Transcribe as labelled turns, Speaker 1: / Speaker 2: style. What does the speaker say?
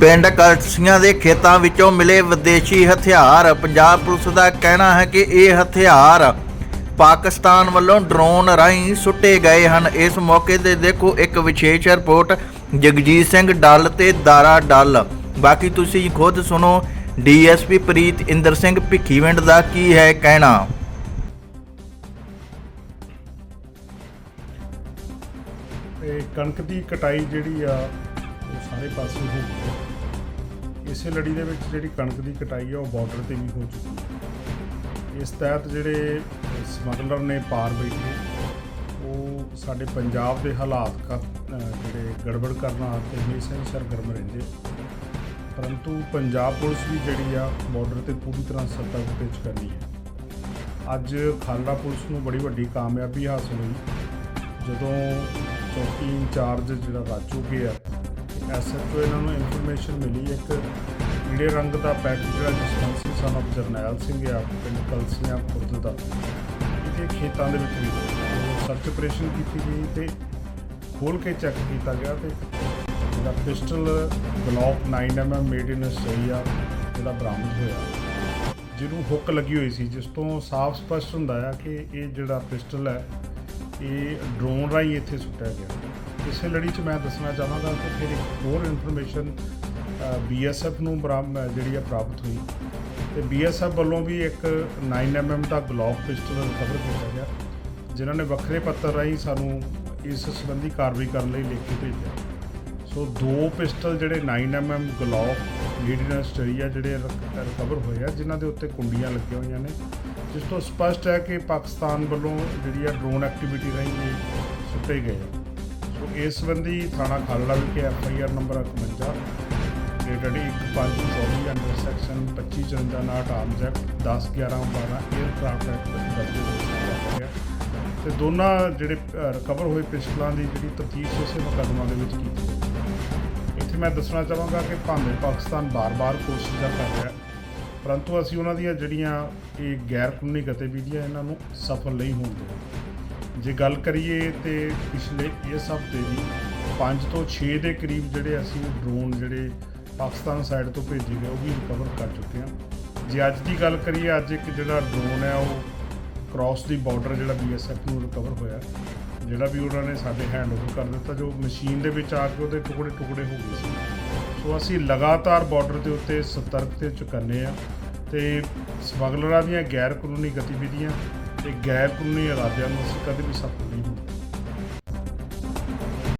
Speaker 1: ਪਿੰਡ ਕਲਸੀਆਂ ਦੇ ਖੇਤਾਂ ਵਿੱਚੋਂ ਮਿਲੇ ਵਿਦੇਸ਼ੀ ਹਥਿਆਰ। ਪੰਜਾਬ ਪੁਲਿਸ ਦਾ ਕਹਿਣਾ ਹੈ ਕਿ ਇਹ ਹਥਿਆਰ ਪਾਕਿਸਤਾਨ ਵੱਲੋਂ ਡਰੋਨ ਰਾਹੀਂ ਸੁੱਟੇ ਗਏ ਹਨ। ਇਸ ਮੌਕੇ ਤੇ ਦੇਖੋ ਇੱਕ ਵਿਸ਼ੇਸ਼ ਰਿਪੋਰਟ, ਜਗਜੀਤ ਸਿੰਘ ਡੱਲ ਤੇ ਦਾਰਾ ਡੱਲ। ਬਾਕੀ ਤੁਸੀਂ ਖੁਦ ਸੁਣੋ, ਡੀਐਸਪੀ ਪ੍ਰੀਤ ਇੰਦਰ ਸਿੰਘ ਭਿੱਖੀਵਿੰਡ ਦਾ ਕੀ ਹੈ ਕਹਿਣਾ?
Speaker 2: ਤੇ ਕਣਕ ਦੀ ਕਟਾਈ ਜਿਹੜੀ ਆ ਉਹ ਸਾਰੇ ਪਾਸੇ ਹੋ ਗਈ ਇਸੇ ਲੜੀ ਦੇ ਵਿੱਚ ਜਿਹੜੀ ਕਣਕ ਦੀ ਕਟਾਈ ਆ, ਉਹ ਬਾਰਡਰ ਤੇ ਵੀ ਹੋ ਚੁੱਕੀ ਹੈ ਇਸ ਤਹਿਤ ਜਿਹੜੇ ਸਮਗਲਰ ਨੇ ਪਾਰ ਬੈਠੇ, ਉਹ ਸਾਡੇ ਪੰਜਾਬ ਦੇ ਹਾਲਾਤ ਕ- ਜਿਹੜੇ ਗੜਬੜ ਕਰਨਾ ਤੇ ਹਮੇਸ਼ਾ ਹੀ ਸਰਗਰਮ ਰਹਿੰਦੇ ਪਰੰਤੂ ਪੰਜਾਬ ਪੁਲਿਸ ਵੀ ਜਿਹੜੀ ਆ ਬਾਰਡਰ ਤੇ ਪੂਰੀ ਤਰ੍ਹਾਂ ਸਤਰਕ ਤੇ ਕਰਨੀ ਹੈ ਅੱਜ ਖਾਲੜਾ ਪੁਲਿਸ ਨੂੰ ਬੜੀ ਵੱਡੀ ਕਾਮਯਾਬੀ ਹਾਸਲ ਹੋਈ। ਜਦੋਂ ਚੌਕੀ ਇੰਚਾਰਜ ਜਿਹੜਾ ਰਾਜੂ ਗਿਆ ਐਸਐਚਓ ਇਹਨਾਂ ਨੂੰ ਇਨਫੋਰਮੇਸ਼ਨ ਮਿਲੀ ਇੱਕ ਪੀਲੇ ਰੰਗ ਦਾ ਪੈਕ ਜਿਹੜਾ dispensary son of Jarnail Singh ਆ ਪਿੰਡ ਕਲਸੀਆਂ ਖੁਰਦ ਦਾ ਇਹਦੇ ਖੇਤਾਂ ਦੇ ਵਿੱਚ ਵੀ ਸਰਚ ਆਪਰੇਸ਼ਨ ਕੀਤੀ ਗਈ ਤੇ ਖੋਲ ਕੇ ਚੈੱਕ ਕੀਤਾ ਗਿਆ ਤੇ ਜਿਹੜਾ pistol Glock 9mm made in Australia ਜਿਹੜਾ ਬਰਾਮਦ ਹੋਇਆ। ਜਿਹਨੂੰ ਹੁੱਕ ਲੱਗੀ ਹੋਈ ਸੀ, ਜਿਸ ਤੋਂ ਸਾਫ਼ ਸਪਸ਼ਟ ਹੁੰਦਾ ਆ ਕਿ ਇਹ ਜਿਹੜਾ ਪਿਸਟਲ ਹੈ, ਇਹ ਡਰੋਨ ਰਾਹੀਂ ਇੱਥੇ ਸੁੱਟਿਆ ਗਿਆ। ਇਸੇ ਲੜੀ 'ਚ ਮੈਂ ਦੱਸਣਾ ਚਾਹਾਂਗਾ ਕਿ ਫਿਰ ਇੱਕ ਹੋਰ ਇਨਫੋਰਮੇਸ਼ਨ ਬੀਐਸਐਫ ਨੂੰ ਬਰਾਮ ਜਿਹੜੀ ਆ ਪ੍ਰਾਪਤ ਹੋਈ। ਤੇ ਬੀਐਸਐਫ ਵੱਲੋਂ ਵੀ ਇੱਕ 9mm ਦਾ ਗਲੌਕ ਪਿਸਟਲ ਰਿਕਵਰ ਕੀਤਾ ਗਿਆ, ਜਿਨ੍ਹਾਂ ਨੇ ਵੱਖਰੇ ਪੱਤਰ ਰਾਹੀਂ ਸਾਨੂੰ ਇਸ ਸੰਬੰਧੀ ਕਾਰਵਾਈ ਕਰਨ ਲਈ ਲਿਖ ਕੇ ਭੇਜਿਆ। ਸੋ ਦੋ ਪਿਸਟਲ ਜਿਹੜੇ 9mm ਗਲੌਕ ਲੀਡਨ ਆਸਟ੍ਰੇਲੀਆ ਜਿਹੜੇ ਰਿਕਵਰ ਹੋਏ ਆ, ਜਿਨ੍ਹਾਂ ਦੇ ਉੱਤੇ ਕੁੰਡੀਆਂ ਲੱਗੀਆਂ ਹੋਈਆਂ ਨੇ, ਜਿਸ ਤੋਂ ਸਪਸ਼ਟ ਹੈ ਕਿ ਪਾਕਿਸਤਾਨ ਵੱਲੋਂ ਜਿਹੜੀ ਆ ਡਰੋਨ ਐਕਟੀਵਿਟੀ ਰਾਹੀਂ ਸੁੱਟੇ ਗਏ ਇਸ ਸੰਬੰਧੀ ਥਾਣਾ ਖਾਲੜਾ ਵਿਖੇ F I R number 51 dated 1524 under section 2554 arms act 10 11 12 aircraft act ਦਰਜ ਕੀਤਾ ਗਿਆ ਤੇ ਦੋਨਾਂ ਜਿਹੜੇ ਰਿਕਵਰ ਹੋਏ ਪਿਸਟਲਾਂ ਦੀ ਜਿਹੜੀ ਤਫਤੀਸ਼ ਇਸੇ ਮੁਕੱਦਮਾ ਦੇ ਵਿੱਚ ਕੀਤੀ ਇੱਥੇ ਮੈਂ ਦੱਸਣਾ ਚਾਹਾਂਗਾ ਕਿ ਭਾਵੇਂ ਪਾਕਿਸਤਾਨ ਬਾਰ-ਬਾਰ ਕੋਸ਼ਿਸ਼ਾਂ ਕਰ ਰਿਹਾ ਪਰੰਤੂ ਅਸੀਂ ਉਹਨਾਂ ਦੀਆਂ ਜਿਹੜੀਆਂ ਇਹ ਗੈਰ ਕਾਨੂੰਨੀ ਗਤੀਵਿਧੀਆਂ ਇਹਨਾਂ ਨੂੰ ਸਫਲ ਨਹੀਂ ਹੋਣ ਦੇ ਜੇ ਗੱਲ ਕਰੀਏ ਤੇ ਪਿਛਲੇ ਇਸ ਹਫ਼ਤੇ ਦੀ 5 ਤੋਂ 6 ਦੇ ਕਰੀਬ ਜਿਹੜੇ ਅਸੀਂ ਡਰੋਨ ਜਿਹੜੇ ਪਾਕਿਸਤਾਨ ਸਾਈਡ ਤੋਂ ਭੇਜੇ ਗਏ, ਉਹ ਵੀ ਰਿਕਵਰ ਕਰ ਚੁੱਕੇ ਹਾਂ। ਜੇ ਅੱਜ ਦੀ ਗੱਲ ਕਰੀਏ, ਅੱਜ ਇੱਕ ਜਿਹੜਾ ਡਰੋਨ ਹੈ, ਉਹ ਕ੍ਰਾਸ ਦੀ ਬਾਰਡਰ ਜਿਹੜਾ ਬੀਐਸਐਫ ਨੂੰ ਰਿਕਵਰ ਹੋਇਆ ਜਿਹੜਾ ਵੀ ਉਹਨਾਂ ਨੇ ਸਾਡੇ ਹੈਂਡ ਓਵਰ ਕਰ ਦਿੱਤਾ, ਜੋ ਮਸ਼ੀਨ ਦੇ ਵਿੱਚ ਆ ਕੇ ਉਹਦੇ ਟੁਕੜੇ ਟੁਕੜੇ ਹੋ ਗਏ ਸੀ। ਸੋ ਅਸੀਂ ਲਗਾਤਾਰ ਬਾਰਡਰ ਦੇ ਉੱਤੇ ਸਤਰਕ ਤੇ ਚੁਕੰਨੇ ਆ ਤੇ ਸਮਗਲਰਾਂ ਦੀਆਂ ਗੈਰ ਕਾਨੂੰਨੀ ਗਤੀਵਿਧੀਆਂ ਤੇ ਗੈਰ ਕਾਨੂੰਨੀ ਇਰਾਦਿਆਂ ਨੂੰ ਅਸੀਂ ਕਦੇ ਵੀ ਸਫਲ ਨਹੀਂ ਹੁੰਦੇ